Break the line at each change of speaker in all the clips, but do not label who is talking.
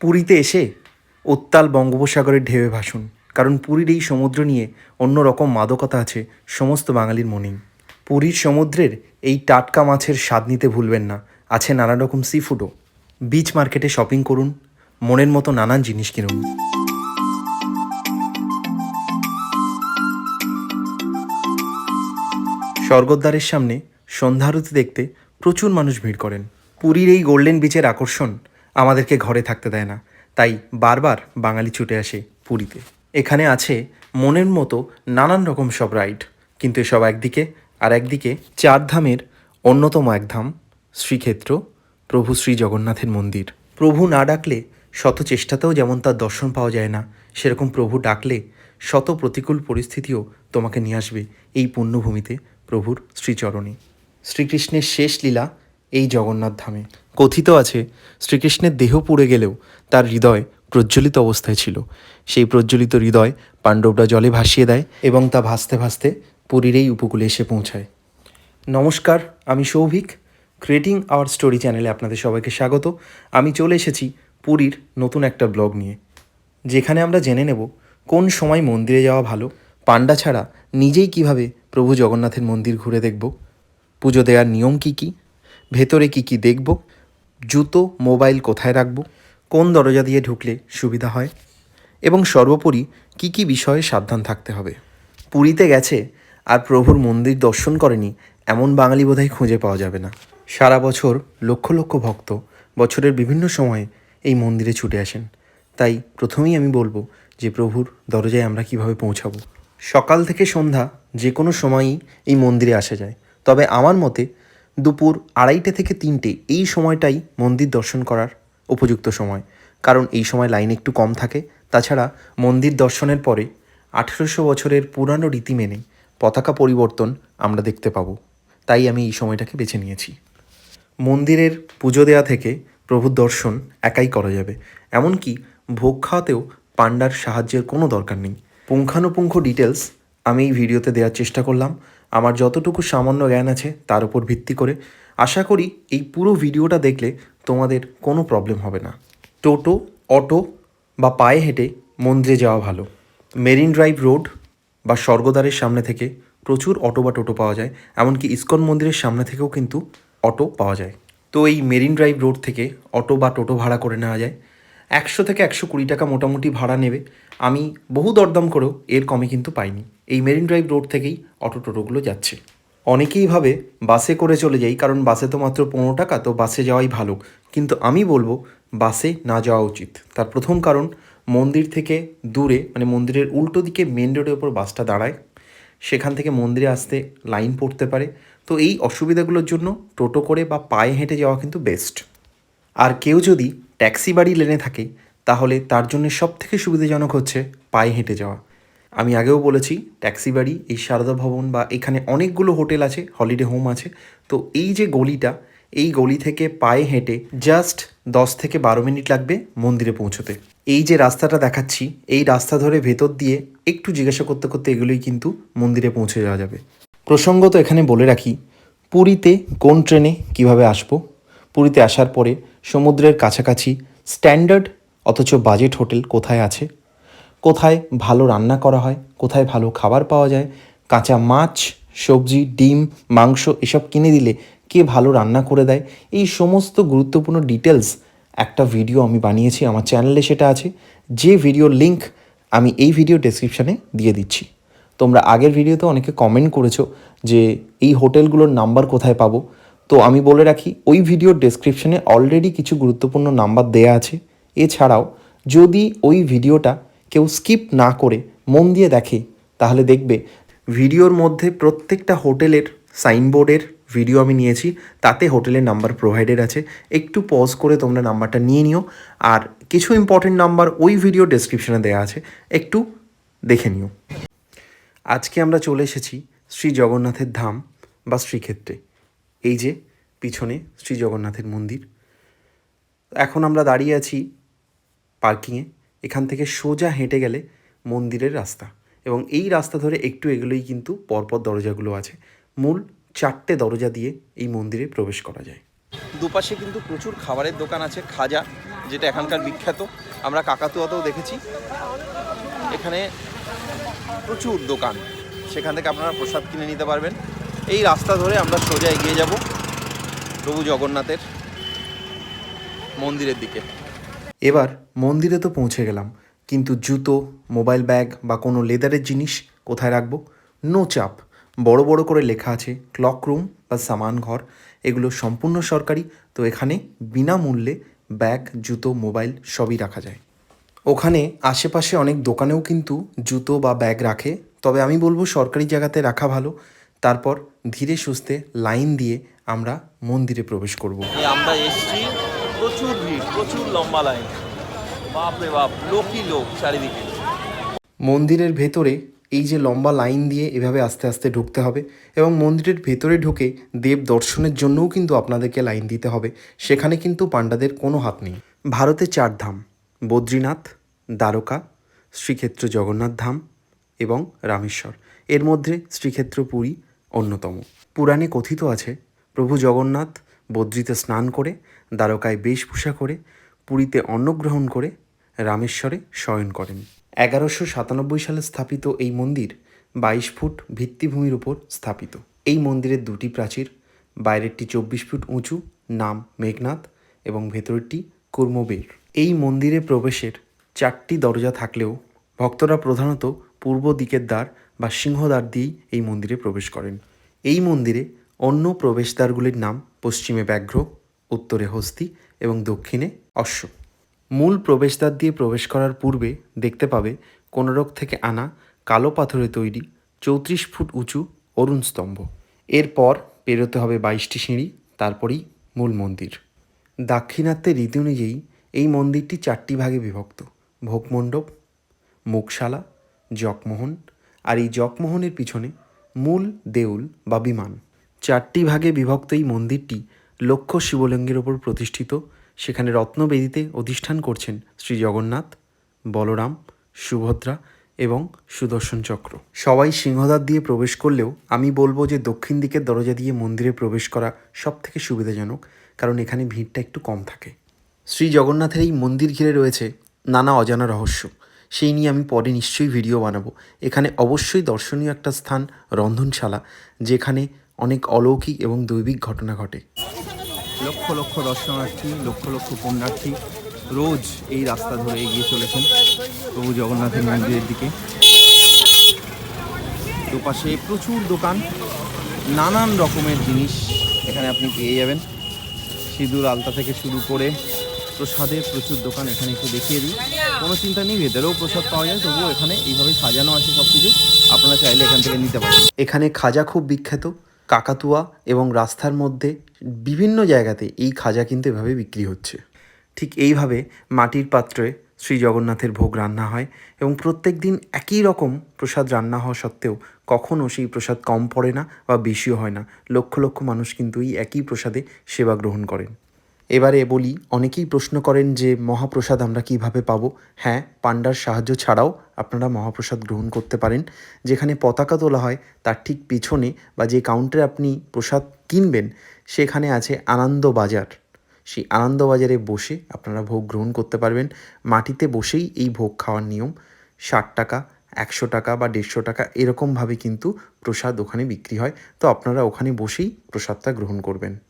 পুরীতে এসে উত্তাল বঙ্গোপসাগরের ঢেউয়ে ভাসুন, কারণ পুরীর এই সমুদ্র নিয়ে অন্য রকম মাদকতা আছে সমস্ত বাঙালির মনেই। পুরীর সমুদ্রের এই টাটকা মাছের স্বাদ নিতে ভুলবেন না, আছে নানা রকম সি ফুডও বিচ মার্কেটে শপিং করুন, মনের মতো নানান জিনিস কিনুন। স্বর্গদ্বারের সামনে সন্ধ্যারতি দেখতে প্রচুর মানুষ ভিড় করেন। পুরীর এই গোল্ডেন বিচের আকর্ষণ আমাদেরকে ঘরে থাকতে দেয় না। তাই বারবার বাঙালি ছুটে আসে পুরীতে। এখানে আছে মনের মতো নানান রকম সব রাইড। কিন্তু এসব একদিকে আর একদিকে চার ধামের অন্যতম এক ধাম শ্রীক্ষেত্র, প্রভু শ্রী জগন্নাথের মন্দির। প্রভু না ডাকলে শত চেষ্টাতেও যেমন তার দর্শন পাওয়া যায় না, সেরকম প্রভু ডাকলে শত প্রতিকূল পরিস্থিতিও তোমাকে নিয়ে আসবে এই পুণ্যভূমিতে প্রভুর শ্রীচরণে। শ্রীকৃষ্ণের শেষ লীলা এই জগন্নাথ ধামে। কথিত আছে, শ্রীকৃষ্ণের দেহ পুড়ে গেলেও তার হৃদয় প্রজ্বলিত অবস্থায় ছিল। সেই প্রজ্বলিত হৃদয় পাণ্ডবরা জলে ভাসিয়ে দেয় এবং তা ভাসতে ভাসতে পুরীর এই উপকূলে এসে পৌঁছায়। নমস্কার, আমি সৌভিক ক্রিয়েটিং আওয়ার স্টোরি চ্যানেলে আপনাদের সবাইকে স্বাগত। আমি চলে এসেছি পুরীর নতুন একটা ব্লগ নিয়ে, যেখানে আমরা জেনে নেব কোন সময় মন্দিরে যাওয়া ভালো, পাণ্ডা ছাড়া নিজেই কীভাবে প্রভু জগন্নাথের মন্দির ঘুরে দেখব, পুজো দেওয়ার নিয়ম কি কি ভেতরে কি কি দেখব? জুতো, মোবাইল কোথায় রাখব? কোন দরজা দিয়ে ঢুকলে সুবিধা হয়? এবং সর্বোপরি কি কি বিষয়ে সাবধান থাকতে হবে? পুরীতে গেছে আর প্রভুর মন্দির দর্শন করেনি, এমন বাঙালি বোধহয় খুঁজে পাওয়া যাবে না। সারা বছর লক্ষ লক্ষ ভক্ত বছরের বিভিন্ন সময়ে এই মন্দিরে ছুটে আসেন। তাই প্রথমেই আমি বলব যে প্রভুর দরজায় আমরা কীভাবে পৌঁছাবো। সকাল থেকে সন্ধ্যা যে কোনো সময়ই এই মন্দিরে আসা যায়। তবে আমার মতে দুপুর আড়াইটে থেকে তিনটে এই সময়টাই মন্দির দর্শন করার উপযুক্ত সময়। কারণ এই সময় লাইন একটু কম থাকে। তাছাড়া মন্দির দর্শনের পরে আঠেরোশো বছরের পুরানো রীতি মেনে পতাকা পরিবর্তন আমরা দেখতে পাবো। তাই আমি এই সময়টাকে বেছে নিয়েছি। মন্দিরের পুজো দেওয়া থেকে প্রভুর দর্শন একাই করা যাবে। এমনকি ভোগ খাওয়াতেও পাণ্ডার সাহায্যের কোনো দরকার নেই। পুঙ্খানুপুঙ্খ ডিটেলস আমি এই ভিডিওতে দেওয়ার চেষ্টা করলাম। আমার যতটুকু সামান্য জ্ঞান আছে তার উপর ভিত্তি করে আশা করি এই পুরো ভিডিওটা দেখলে তোমাদের কোনো প্রবলেম হবে না। টোটো, অটো বা পায়ে হেঁটে মন্দিরে যাওয়া ভালো। মেরিন ড্রাইভ রোড বা স্বর্গদ্বারের সামনে থেকে প্রচুর অটো বা টোটো পাওয়া যায়, এমনকি ইস্কন মন্দিরের সামনে থেকেও কিন্তু অটো পাওয়া যায়। তো এই মেরিন ড্রাইভ রোড থেকে অটো বা টোটো ভাড়া করে নেওয়া যায়। একশো থেকে একশো কুড়ি টাকা মোটামুটি ভাড়া নেবে। আমি বহু দরদাম করেও এর কমে কিন্তু পাইনি। এই মেরিন ড্রাইভ রোড থেকেই অটো টোটোগুলো যাচ্ছে। অনেকেই ভাবে বাসে করে চলে যাই, কারণ বাসে তো মাত্র পনেরো টাকা, তো বাসে যাওয়াই ভালো। কিন্তু আমি বলব, বাসে না যাওয়া উচিত। তার প্রথম কারণ, মন্দির থেকে দূরে মানে মন্দিরের উল্টো দিকে মেন রোডের ওপর বাসটা দাঁড়ায়। সেখান থেকে মন্দিরে আসতে লাইন পড়তে পারে। তো এই অসুবিধাগুলোর জন্য টোটো করে বা পায়ে হেঁটে যাওয়া কিন্তু বেস্ট। আর কেউ যদি ট্যাক্সি বাড়ি লেনে থাকে, তাহলে তার জন্য সব থেকে সুবিধাজনক হচ্ছে পায়ে হেঁটে যাওয়া। আমি আগেও বলেছি, ট্যাক্সি বাড়ি, এই সারদা ভবন বা এখানে অনেকগুলো হোটেল আছে, হলিডে হোম আছে। তো এই যে গলিটা, এই গলি থেকে পায়ে হেঁটে জাস্ট দশ থেকে বারো মিনিট লাগবে মন্দিরে পৌঁছতে। এই যে রাস্তাটা দেখাচ্ছি, এই রাস্তা ধরে ভেতর দিয়ে একটু জিজ্ঞাসা করতে করতে এগুলোই কিন্তু মন্দিরে পৌঁছে যাওয়া যাবে। প্রসঙ্গত এখানে বলে রাখি, পুরীতে কোন ট্রেনে কীভাবে আসব? পুরীতে আসার পরে সমুদ্রের কাছাকাছি স্ট্যান্ডার্ড অথচ বাজেট হোটেল কোথায় আছে? কোথায় ভালো রান্না করা হয়? কোথায় ভালো খাবার পাওয়া যায়? কাঁচা মাছ, সবজি, ডিম, মাংস এসব কিনে দিলে কে ভালো রান্না করে দেয়? এই সমস্ত গুরুত্বপূর্ণ ডিটেলস একটা ভিডিও আমি বানিয়েছি, আমার চ্যানেলে সেটা আছে। যে ভিডিওর লিংক আমি এই ভিডিও ডেসক্রিপশানে দিয়ে দিচ্ছি। তোমরা আগের ভিডিওতে অনেকে কমেন্ট করেছ যে এই হোটেলগুলোর নাম্বার কোথায় পাবো? তো আমি বলে রাখি, ওই ভিডিওর ডেসক্রিপশনে অলরেডি কিছু গুরুত্বপূর্ণ নাম্বার দেয়া আছে। এছাড়াও, যদি ওই ভিডিওটা কেউ স্কিপ না করে, মন দিয়ে দেখে, তাহলে দেখবে ভিডিওর মধ্যে প্রত্যেকটা হোটেলের সাইনবোর্ডের ভিডিও আমি নিয়েছি, তাতে হোটেলের নাম্বার প্রোভাইডেড আছে। একটু পজ করে তোমরা নাম্বারটা নিয়ে নিও। আর কিছু ইম্পর্টেন্ট নাম্বার ওই ভিডিও ডেসক্রিপশনে দেওয়া আছে, একটু দেখে নিও। আজকে আমরা চলে এসেছি শ্রী জগন্নাথের ধাম বা শ্রীক্ষেত্রে। এই যে পিছনে শ্রী জগন্নাথের মন্দির। এখন আমরা দাঁড়িয়ে আছি পার্কিংয়ে। এখান থেকে সোজা হেঁটে গেলে মন্দিরের রাস্তা। এবং এই রাস্তা ধরে একটু এগুলোই কিন্তু পরপর দরজাগুলো আছে। মূল চারটে দরজা দিয়ে এই মন্দিরে প্রবেশ করা যায়। দুপাশে কিন্তু প্রচুর খাবারের দোকান আছে, খাজা,
যেটা এখানকার বিখ্যাত। আমরা কাকাতুয়াতেও দেখেছি। এখানে প্রচুর দোকান। সেখান থেকে আপনারা প্রসাদ কিনে নিতে পারবেন। এই রাস্তা ধরে আমরা সোজা এগিয়ে যাব প্রভু জগন্নাথের মন্দিরের দিকে।
এবার মন্দিরে তো পৌঁছে গেলাম, কিন্তু জুতো, মোবাইল ব্যাগ বা কোনো লেদারের জিনিস কোথায় রাখব? নো চাপ। বড় বড় করে লেখা আছে ক্লক রুম বা সামান ঘর। এগুলো সম্পূর্ণ সরকারি, তো এখানে বিনামূল্যে ব্যাগ, জুতো, মোবাইল সবই রাখা যায়। ওখানে আশেপাশে অনেক দোকানেও কিন্তু জুতো বা ব্যাগ রাখে, তবে আমি বলব সরকারি জায়গাতে রাখা ভালো। তারপর ধীরে সুস্থে লাইন দিয়ে আমরা মন্দিরে প্রবেশ করব।
আমরা এসছি প্রচুর ভিড় প্রচুর লম্বা লাইন। বাপ রে বাপ লোকই লোক চারিদিকে।
মন্দিরের ভেতরে এই যে লম্বা লাইন দিয়ে এভাবে আস্তে আস্তে ঢুকতে হবে এবং মন্দিরের ভেতরে ঢুকে দেব দর্শনের জন্যও কিন্তু আপনাদেরকে লাইন দিতে হবে সেখানে কিন্তু পাণ্ডাদের কোনো হাত নেই। ভারতে চার ধাম বদ্রীনাথ দ্বারকা শ্রীক্ষেত্র জগন্নাথ ধাম এবং রামেশ্বর। এর মধ্যে শ্রীক্ষেত্র পুরী অন্যতম। পুরাণে কথিত আছে, প্রভু জগন্নাথ বদ্রীতে স্নান করে, দ্বারকায় বেশভূষা করে, পুরীতে অন্নগ্রহণ করে, রামেশ্বরে শয়ন করেন। এগারোশো সাতানব্বই সালে স্থাপিত এই মন্দির বাইশ ফুট ভিত্তিভূমির উপর স্থাপিত। এই মন্দিরের দুটি প্রাচীর, বাইরেরটি চব্বিশ ফুট উঁচু, নাম মেঘনাথ এবং ভেতরেরটি কুর্মবের। এই মন্দিরে প্রবেশের চারটি দরজা থাকলেও ভক্তরা প্রধানত পূর্ব দিকের দ্বার বা সিংহদ্বার দিয়েই এই মন্দিরে প্রবেশ করেন। এই মন্দিরে অন্য প্রবেশদ্বারগুলির নাম পশ্চিমে ব্যাঘ্র, উত্তরে হস্তি এবং দক্ষিণে অশ্ব। মূল প্রবেশদ্বার দিয়ে প্রবেশ করার পূর্বে দেখতে পাবে কোনরক থেকে আনা কালো পাথরে তৈরি চৌত্রিশ ফুট উঁচু অরুণ স্তম্ভ। এরপর পেরোতে হবে বাইশটি সিঁড়ি, তারপরেই মূল মন্দির। দাক্ষিণাত্যের রীতি অনুযায়ী এই মন্দিরটি চারটি ভাগে বিভক্ত। ভোগমণ্ডপ মুখশালা জগমোহন আর এই জগমোহনের পিছনে মূল, দেউল বা বিমান। চারটি ভাগে বিভক্ত এই মন্দিরটি লক্ষ্য শিবলিঙ্গের ওপর প্রতিষ্ঠিত। সেখানে রত্নবেদিতে অধিষ্ঠান করছেন শ্রী জগন্নাথ, বলরাম, সুভদ্রা এবং সুদর্শন চক্র। সবাই সিংহদ্বার দিয়ে প্রবেশ করলেও আমি বলব যে দক্ষিণ দিকের দরজা দিয়ে মন্দিরে প্রবেশ করা সব থেকে সুবিধাজনক, কারণ এখানে ভিড়টা একটু কম থাকে। শ্রী জগন্নাথের এই মন্দির ঘিরে রয়েছে নানা অজানা রহস্য। সেই নিয়ে আমি পরে নিশ্চয়ই ভিডিও বানাবো। এখানে অবশ্যই দর্শনীয় একটা স্থান, রন্ধনশালা, যেখানে অনেক অলৌকিক এবং দৈবিক ঘটনা ঘটে।
লক্ষ লক্ষ দর্শনার্থী, লক্ষ লক্ষ পুণ্যার্থী রোজ এই রাস্তা ধরে এগিয়ে চলেছেন প্রভু জগন্নাথের মন্দিরের দিকে। দুপাশে প্রচুর দোকান, নানান রকমের জিনিস এখানে আপনি পেয়ে যাবেন। সিঁদুর, আলতা থেকে শুরু করে প্রসাদের প্রচুর দোকান এখানে একটু দেখিয়ে দিই। কোনো চিন্তা নেই ভেতরেও প্রসাদ পাওয়া যায় তবুও এখানে এইভাবে সাজানো আছে সব কিছু আপনারা চাইলে এখান থেকে নিতে পারেন।
এখানে খাজা খুব বিখ্যাত। কাকাতুয়া এবং রাস্তার মধ্যে বিভিন্ন জায়গাতে এই খাজা কিন্তু এভাবে বিক্রি হচ্ছে। ঠিক এইভাবে মাটির পাত্রে শ্রী জগন্নাথের ভোগ রান্না হয় এবং প্রত্যেক দিন একই রকম প্রসাদ রান্না হওয়া সত্ত্বেও কখনও সেই প্রসাদ কম পড়ে না বা বেশিও হয় না। লক্ষ লক্ষ মানুষ কিন্তু এই একই প্রসাদে সেবা গ্রহণ করেন। এবারে বলি, অনেকেই প্রশ্ন করেন যে মহাপ্রসাদ আমরা কীভাবে পাবো? হ্যাঁ পাণ্ডার সাহায্য ছাড়াও আপনারা মহাপ্রসাদ গ্রহণ করতে পারেন। যেখানে পতাকা তোলা হয়, তার ঠিক পিছনে বা যে কাউন্টারে আপনি প্রসাদ কিনবেন, সেখানে আছে আনন্দ বাজার। সেই আনন্দ বাজারে বসে আপনারা ভোগ গ্রহণ করতে পারবেন। মাটিতে বসেই এই ভোগ খাওয়ার নিয়ম। ষাট টাকা, একশো টাকা বা দেড়শো টাকা এরকমভাবে কিন্তু প্রসাদ ওখানে বিক্রি হয়। তো আপনারা ওখানে বসেই প্রসাদটা গ্রহণ করবেন।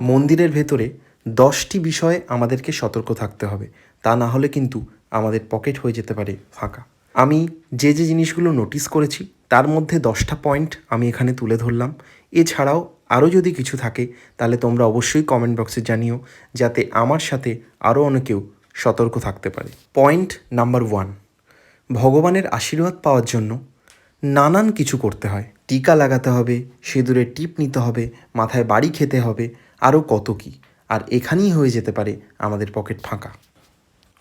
মন্দিরের ভেতরে দশটি বিষয়ে আমাদেরকে সতর্ক থাকতে হবে। তা না হলে কিন্তু আমাদের পকেট হয়ে যেতে পারে ফাঁকা। আমি যে যে জিনিসগুলো নোটিস করেছি, তার মধ্যে দশটা পয়েন্ট আমি এখানে তুলে ধরলাম। এছাড়াও আরও যদি কিছু থাকে, তাহলে তোমরা অবশ্যই কমেন্ট বক্সে জানিও, যাতে আমার সাথে আরও অনেকেও সতর্ক থাকতে পারে। পয়েন্ট নাম্বার ওয়ান ভগবানের আশীর্বাদ পাওয়ার জন্য নানান কিছু করতে হয়। টিকা লাগাতে হবে, সিঁদুরের টিপ নিতে হবে, মাথায় বাড়ি খেতে হবে আরও কত কি? আর এখানেই হয়ে যেতে পারে আমাদের পকেট ফাঁকা।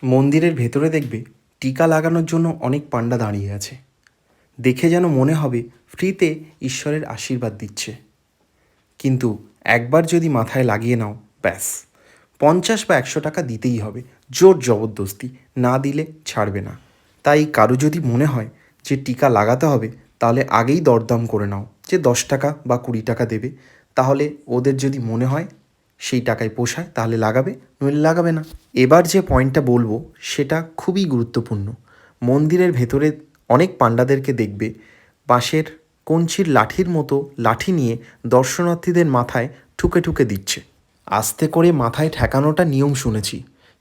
মন্দিরের ভেতরে দেখবে টিকা লাগানোর জন্য অনেক পাণ্ডা দাঁড়িয়ে আছে। দেখে যেন মনে হবে ফ্রিতে ঈশ্বরের আশীর্বাদ দিচ্ছে। কিন্তু একবার যদি মাথায় লাগিয়ে নাও, ব্যাস। পঞ্চাশ বা একশো টাকা দিতেই হবে, জোর জবরদস্তি। না দিলে ছাড়বে না। তাই কারও যদি মনে হয় যে টিকা লাগাতে হবে, তাহলে আগেই দরদাম করে নাও যে দশ টাকা বা কুড়ি টাকা দেবে। তাহলে ওদের যদি মনে হয় সেই টাকায় পোষায়, তাহলে লাগাবে, নইলে লাগাবে না। এবার যে পয়েন্টটা বলব, সেটা খুবই গুরুত্বপূর্ণ। মন্দিরের ভেতরে অনেক পাণ্ডাদেরকে দেখবে, বাঁশের কঞ্চির লাঠির মতো লাঠি নিয়ে দর্শনার্থীদের মাথায় ঠুকে ঠুকে দিচ্ছে। আস্তে করে মাথায় ঠেকানোটা নিয়ম শুনেছি,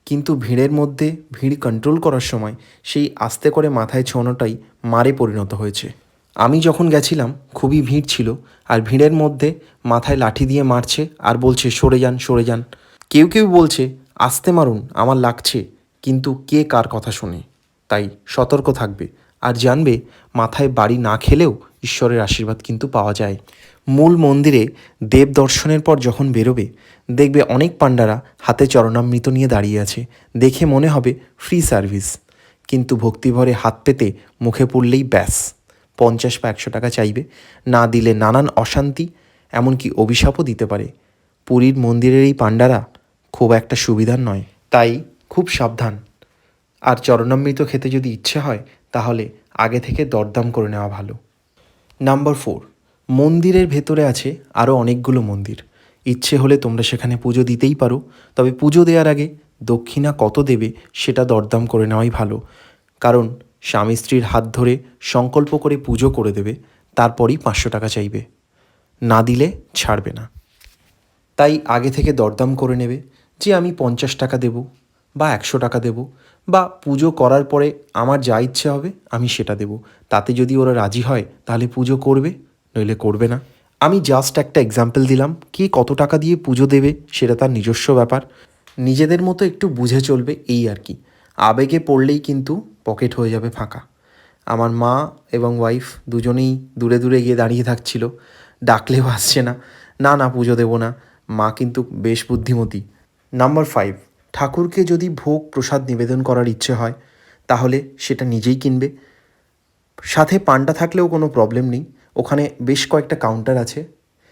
কিন্তু ভিড়ের মধ্যে ভিড় কন্ট্রোল করার সময় সেই আস্তে করে মাথায় ছোঁয়ানোটাই মারে পরিণত হয়েছে। আমি যখন গেছিলাম, খুবই ভিড় ছিল আর ভিড়ের মধ্যে মাথায় লাঠি দিয়ে মারছে আর বলছে, সরে যান সরে যান। কেউ কেউ বলছে, আসতে মারুন, আমার লাগছে। কিন্তু কে কার কথা শোনে? তাই সতর্ক থাকবে আর জানবে মাথায় বাড়ি না খেলেও ঈশ্বরের আশীর্বাদ কিন্তু পাওয়া যায়। মূল মন্দিরে দেব দর্শনের পর যখন বেরোবে, দেখবে অনেক পাণ্ডারা হাতে চরণামৃত নিয়ে দাঁড়িয়ে আছে। দেখে মনে হবে ফ্রি সার্ভিস কিন্তু ভক্তিভরে হাত পেতে মুখে পড়লেই ব্যাস। পঞ্চাশ বা একশো টাকা চাইবে। না দিলে নানান অশান্তি, এমনকি অভিশাপও দিতে পারে। পুরীর মন্দিরের এই পাণ্ডারা খুব একটা সুবিধার নয়, তাই খুব সাবধান। আর চরণামৃত খেতে যদি ইচ্ছে হয়, তাহলে আগে থেকে দরদাম করে নেওয়া ভালো। নাম্বার ফোর, মন্দিরের ভেতরে আছে আরও অনেকগুলো মন্দির। ইচ্ছে হলে তোমরা সেখানে পুজো দিতেই পারো, তবে পুজো দেওয়ার আগে দক্ষিণা কত দেবে সেটা দরদাম করে নেওয়াই ভালো। কারণ স্বামী স্ত্রীর হাত ধরে সংকল্প করে পুজো করে দেবে, তারপরই পাঁচশো টাকা চাইবে। না দিলে ছাড়বে না। তাই আগে থেকে দরদাম করে নেবে যে আমি পঞ্চাশ টাকা দেব বা একশো টাকা দেব বা পুজো করার পরে আমার যা ইচ্ছে হবে আমি সেটা দেব। তাতে যদি ওরা রাজি হয় তাহলে পুজো করবে, নইলে করবে না। আমি জাস্ট একটা এক্সাম্পল দিলাম, কে কত টাকা দিয়ে পুজো দেবে সেটা তার নিজস্ব ব্যাপার। নিজেদের মতো একটু বুঝে চলবে এই আর কি। আবেগে পড়লেই কিন্তু পকেট হয়ে যাবে ফাঁকা। আমার মা এবং ওয়াইফ দুজনেই দূরে দূরে গিয়ে দাঁড়িয়ে থাকছিল। ডাকলেও আসছে না। না না, পুজো দেবো না। মা কিন্তু বেশ বুদ্ধিমতী। নাম্বার ফাইভ ঠাকুরকে যদি ভোগ প্রসাদ নিবেদন করার ইচ্ছে হয়, তাহলে সেটা নিজেই কিনবে। সাথে পান্ডা থাকলেও কোনো প্রবলেম নেই। ওখানে বেশ কয়েকটা কাউন্টার আছে।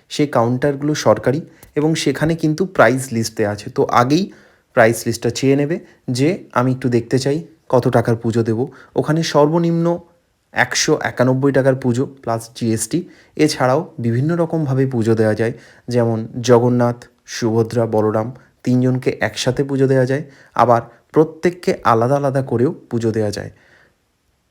সেই কাউন্টারগুলো সরকারি এবং সেখানে কিন্তু প্রাইস লিস্ট আছে। তো আগেই প্রাইস লিস্টটা চেয়ে নেবে যে, আমি একটু দেখতে চাই। কত টাকার পুজো দেব? ওখানে সর্বনিম্ন একশো একানব্বই টাকার পুজো প্লাস জিএসটি এছাড়াও বিভিন্ন রকমভাবে পুজো দেওয়া যায়। যেমন জগন্নাথ, সুভদ্রা, বলরাম তিনজনকে একসাথে পুজো দেওয়া যায়। আবার প্রত্যেককে আলাদা আলাদা করেও পুজো দেওয়া যায়।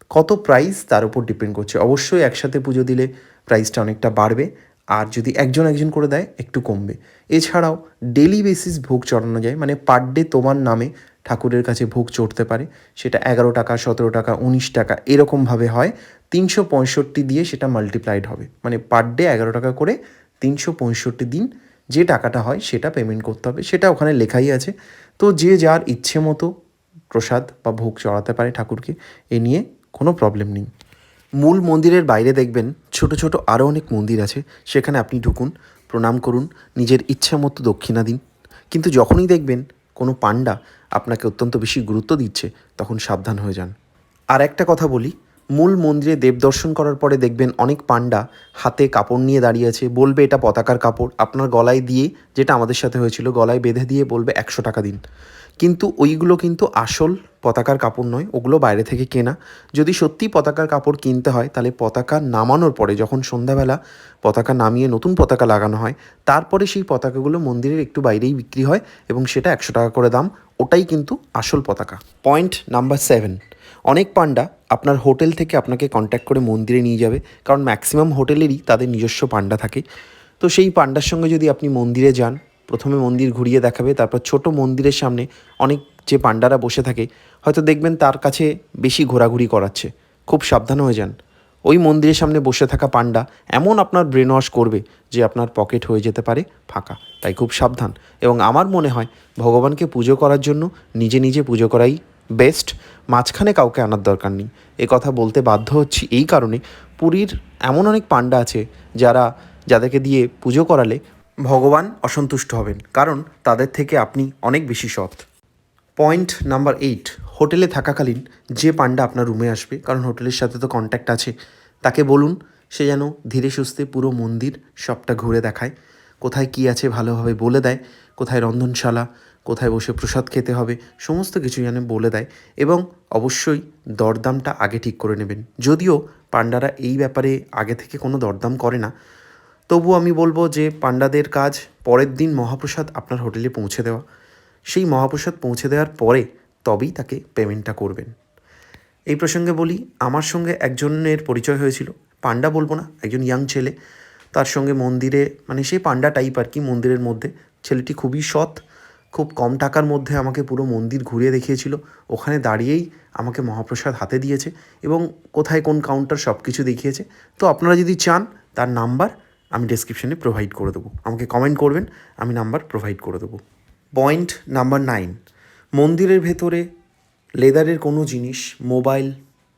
কত প্রাইস তার উপর ডিপেন্ড করছে। অবশ্যই একসাথে পুজো দিলে প্রাইসটা অনেকটা বাড়বে। আর যদি একজন একজন করে দেয়, একটু কমবে। এছাড়াও ডেলি বেসিস ভোগ চড়ানো যায়। মানে পার ডে তোমার নামে ঠাকুরের কাছে ভোগ চড়তে পারে। সেটা এগারো টাকা, সতেরো টাকা, উনিশ টাকা এরকমভাবে হয়। তিনশো পঁয়ষট্টি দিয়ে সেটা মাল্টিপ্লাইড হবে। মানে পার ডে এগারো টাকা করে তিনশো পঁয়ষট্টি দিন যে টাকাটা হয় সেটা পেমেন্ট করতে হবে। সেটা ওখানে লেখাই আছে। তো যে যার ইচ্ছে মতো প্রসাদ বা ভোগ চড়াতে পারে ঠাকুরকে, এ নিয়ে কোনো প্রবলেম নেই। মূল মন্দিরের বাইরে দেখবেন ছোট ছোট আরও অনেক মন্দির আছে। সেখানে আপনি ঢুকুন, প্রণাম করুন, নিজের ইচ্ছে মতো দক্ষিণা দিন। কিন্তু যখনই দেখবেন কোনো পাণ্ডা আপনাকে অত্যন্ত বেশি গুরুত্ব দিচ্ছে, তখন সাবধান হয়ে যান। আর একটা কথা বলি মূল মন্দিরে দেব দর্শন করার পরে দেখবেন অনেক পাণ্ডা হাতে কাপড় নিয়ে দাঁড়িয়ে আছে, বলবে এটা পতাকার কাপড়, আপনার গলায় দিয়ে যেটা আমাদের সাথে হয়েছিল, গলায় বেঁধে দিয়ে বলবে একশো টাকা দিন। কিন্তু ওইগুলো কিন্তু আসল পতাকার কাপড় নয়, ওগুলো বাইরে থেকে কেনা। যদি সত্যি পতাকার কাপড় কিনতে হয়, তাহলে পতাকা নামানোর পরে, যখন সন্ধ্যাবেলা পতাকা নামিয়ে নতুন পতাকা লাগানো হয়, তারপরে সেই পতাকাগুলো মন্দিরের একটু বাইরেই বিক্রি হয় এবং সেটা একশো টাকা করে দাম, ওটাই কিন্তু আসল পতাকা। পয়েন্ট নাম্বার সেভেন অনেক পান্ডা আপনার হোটেল থেকে আপনাকে কন্ট্যাক্ট করে মন্দিরে নিয়ে যাবে। কারণ ম্যাক্সিমাম হোটেলেরই তাদের নিজস্ব পান্ডা থাকে। তো সেই পান্ডার সঙ্গে যদি আপনি মন্দিরে যান, প্রথমে মন্দির ঘুরিয়ে দেখাবে, তারপর ছোট মন্দিরের সামনে অনেক যে পান্ডারা বসে থাকে, হয়তো দেখবেন তার কাছে বেশি ঘোরাঘুরি করাচ্ছে। খুব সাবধান হয়ে যান। ওই মন্দিরের সামনে বসে থাকা পান্ডা এমন আপনার ব্রেন ওয়াশ করবে যে আপনার পকেট হয়ে যেতে পারে ফাঁকা। তাই খুব সাবধান। এবং আমার মনে হয় ভগবানকে পুজো করার জন্য নিজে নিজে পুজো করাই বেস্ট মাঝখানে কাউকে আনার দরকার নেই। এ কথা বলতে বাধ্য হচ্ছি এই কারণে পুরীর এমন অনেক পাণ্ডা আছে যারা, যাদেরকে দিয়ে পুজো করালে ভগবান অসন্তুষ্ট হবেন, কারণ তাদের থেকে আপনি অনেক বেশি সৎ। পয়েন্ট নাম্বার এইট, হোটেলে থাকাকালীন যে পান্ডা আপনার রুমে আসবে, কারণ হোটেলের সাথে তো কন্ট্যাক্ট আছে, তাকে বলুন, সে যেন ধীরে সুস্থে পুরো মন্দির সবটা ঘুরে দেখায়। কোথায় কি আছে ভালোভাবে বলে দেয়, কোথায় রন্ধনশালা কোথায় বসে প্রসাদ খেতে হবে, সমস্ত কিছু যেন বলে দেয় এবং অবশ্যই দরদামটা আগে ঠিক করে নেবেন। যদিও পান্ডারা এই ব্যাপারে আগে থেকে কোনো দরদাম করে না
তবু আমি বলব যে পাণ্ডাদের কাজ পরের দিন মহাপ্রসাদ আপনার হোটেলে পৌঁছে দেওয়া। সেই মহাপ্রসাদ পৌঁছে দেওয়ার পরে তবেই তাকে পেমেন্টটা করবেন। এই প্রসঙ্গে বলি, আমার সঙ্গে একজনের পরিচয় হয়েছিল। পাণ্ডা বলব না, একজন ইয়াং ছেলে। তার সঙ্গে মন্দিরে মানে সেই পাণ্ডা টাইপ আর কি মন্দিরের মধ্যে। ছেলেটি খুবই সৎ খুব কম টাকার মধ্যে আমাকে পুরো মন্দির ঘুরিয়ে দেখিয়েছিল। ওখানে দাঁড়িয়েই আমাকে মহাপ্রসাদ হাতে দিয়েছে এবং কোথায় কোন কাউন্টার সব কিছু দেখিয়েছে। তো আপনারা যদি চান তার নাম্বার আমি ডেসক্রিপশনে প্রোভাইড করে দেবো। আমাকে কমেন্ট করবেন, আমি নাম্বার প্রোভাইড করে দেবো। পয়েন্ট নাম্বার নাইন মন্দিরের ভেতরে লেদারের কোনো জিনিস মোবাইল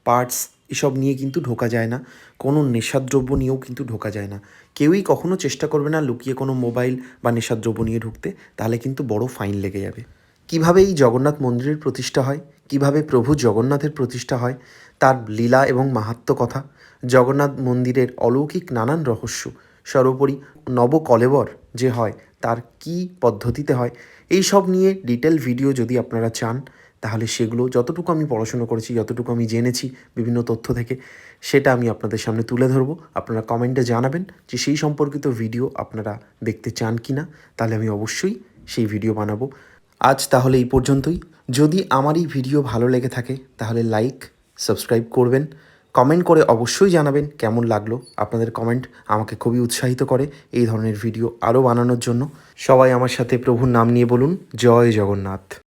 পার্টস এসব নিয়ে কিন্তু ঢোকা যায় না। কোনো নেশাদ্রব্য নিয়েও কিন্তু ঢোকা যায় না। কেউই কখনো চেষ্টা করবে না লুকিয়ে কোনো মোবাইল বা নেশাদ্রব্য নিয়ে ঢুকতে, তাহলে কিন্তু বড় ফাইন লেগে যাবে। কীভাবে এই জগন্নাথ মন্দিরের প্রতিষ্ঠা হয়? কীভাবে প্রভু জগন্নাথের প্রতিষ্ঠা হয়? তার লীলা এবং মাহাত্ম কথা, জগন্নাথ মন্দিরের অলৌকিক নানান রহস্য, সর্বোপরি নবকলেবর যে হয়, তার কি পদ্ধতিতে হয় এই সব নিয়ে ডিটেল ভিডিও যদি আপনারা চান তাহলে সেগুলো যতটুকু আমি পড়াশুনো করেছি, যতটুকু আমি জেনেছি বিভিন্ন তথ্য থেকে, সেটা আমি আপনাদের সামনে তুলে ধরবো। আপনারা কমেন্টে জানাবেন যে সেই সম্পর্কিত ভিডিও আপনারা দেখতে চান কি না। তাহলে আমি অবশ্যই সেই ভিডিও বানাবো। আজ তাহলে এই পর্যন্তই। যদি আমার এই ভিডিও ভালো লেগে থাকে, তাহলে লাইক, সাবস্ক্রাইব করবেন। কমেন্ট করে অবশ্যই জানাবেন কেমন লাগল। আপনাদের কমেন্ট আমাকে খুবই উৎসাহিত করে এই ধরনের ভিডিও আরও বানানোর জন্য। সবাই আমার সাথে প্রভুর নাম নিয়ে বলুন। জয় জগন্নাথ।